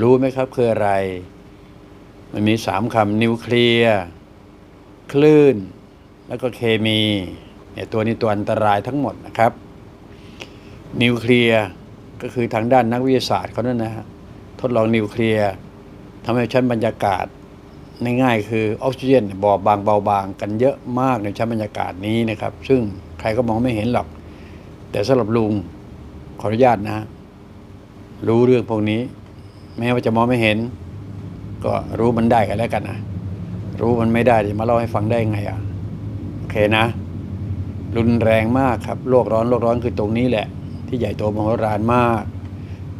รู้ไหมครับคืออะไร มันมีสามคำนิวเคลียร์คลื่น แล้วก็เคมีเนี่ยตัวนี้ตัวอันตรายทั้งหมดนะครับ นิวเคลียร์ก็คือทางด้านนักวิทยาศาสตร์เขานั่นนะฮะทดลองนิวเคลียร์ทำให้ชั้นบรรยากาศง่ายๆคือออกซิเจนบอบบางเบาบางกันเยอะมากในชั้นบรรยากาศนี้นะครับ ซึ่งใครก็มองไม่เห็นหรอก แต่สำหรับลุงขออนุญาตนะ รู้เรื่องพวกนี้ แม้ว่าจะมองไม่เห็น ก็รู้มันได้กันแล้วกันนะรู้มันไม่ได้จะมาเล่าให้ฟังได้ไงอะโอเคนะ รุนแรงมากครับโลกร้อนโลกร้อนคือตรงนี้แหละ ที่ใหญ่โตมโหฬารมาก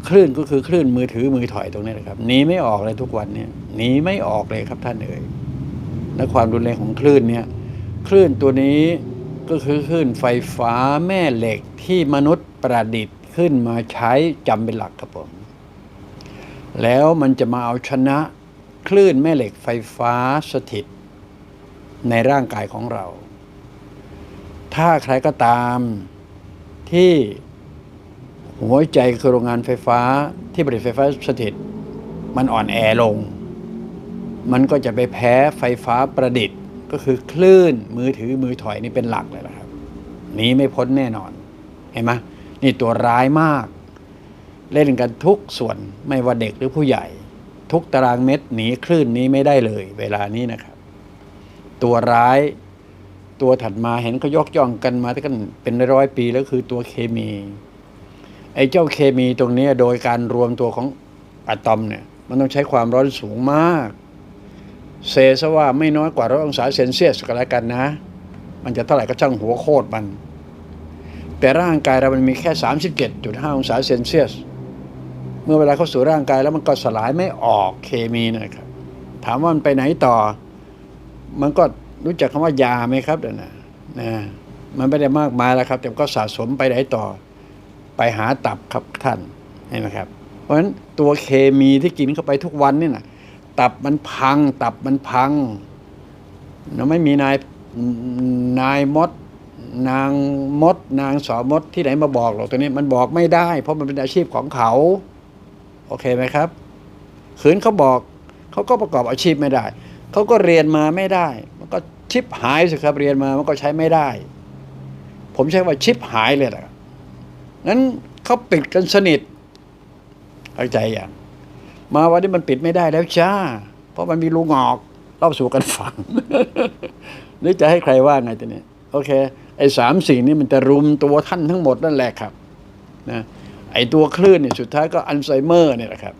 คลื่นก็คือคลื่นมือถือมือถอยตรงนี้แหละครับหนีไม่ออกเลยทุกวันเนี่ยหนีไม่ออกเลยครับท่านเอ๋ยและความรุนแรงของคลื่นเนี่ยคลื่นตัวนี้ก็คือคลื่นไฟฟ้าแม่เหล็กที่มนุษย์ประดิษฐ์ขึ้นมาใช้จำเป็นหลักครับผม แล้วมันจะมาเอาชนะคลื่นแม่เหล็กไฟฟ้าสถิต ในร่างกายของเรา ถ้าใครก็ตามที่หัวใจคือโรงงานไฟฟ้าที่ผลิตไฟฟ้าสถิต มันอ่อนแอลง มันก็จะไปแพ้ไฟฟ้าประดิษฐ์ ก็คือคลื่นมือถือมือถอยนี่เป็นหลักเลยนะครับหนีไม่พ้นแน่นอน เห็นไหมนี่ตัวร้ายมาก เล่นกันทุกส่วนไม่ว่าเด็กหรือผู้ใหญ่ ทุกตารางเม็ดหนีคลื่นนี้ไม่ได้เลย เวลานี้นะครับ ตัวร้ายตัวถัดมาเห็นเขายกย่องกันมาตั้งเป็นร้อยปีแล้วคือตัวเคมี ไอ้เจ้าเคมีตรงนี้โดยการรวมตัวของอะตอมเนี่ยมันต้องใช้ความร้อนสูงมาก เซซะว่าไม่น้อยกว่าร้อยองศาเซนเซียสก็แล้วกันนะ มันจะเท่าไหร่ก็ช่างหัวโคตรมัน แต่ร่างกายเรามันมีแค่ 37.5 องศาเซนเซียส เมื่อเวลาเข้าสู่ร่างกายแล้วมันก็สลายไม่ออกเคมีนะครับ ถามว่ามันไปไหนต่อ มันก็รู้จักคำว่ายาไหมครับเดี๋ยวนะนะมันไม่ได้มากมายแล้วครับ แต่ก็สะสมไปไหนต่อ ไปหาตับครับท่านเห็นไหมครับ เพราะฉะนั้นตัวเคมีที่กินเข้าไปทุกวันนี่นะตับมันพัง ตับมันพังเราไม่มีนายนายมด นางมด นางสอมดที่ไหนมาบอกหรอกตัวนี้มันบอกไม่ได้ เพราะมันเป็นอาชีพของเขา โอเคไหมครับขืนเขาบอกเขาก็ประกอบอาชีพไม่ได้ เขาก็เรียนมาไม่ได้ มันก็ชิปหายสิครับ เรียนมามันก็ใช้ไม่ได้ ผมใช้ว่าชิปหายเลยแหละงั้นเขาปิดกันสนิทเข้าใจอย่าง มาวันนี้มันปิดไม่ได้แล้วจ้า เพราะมันมีรูงอกเล่าสู่กันฟังหรือจะให้ใครว่าไงตัวนี้ โอเค ไอ้สามสิ่งนี้มันจะรุมตัวท่านทั้งหมดนั่นแหละครับ นะ ไอตัวคลื่นเนี่ยสุดท้ายก็อัลไซเมอร์เนี่ยแหละครับ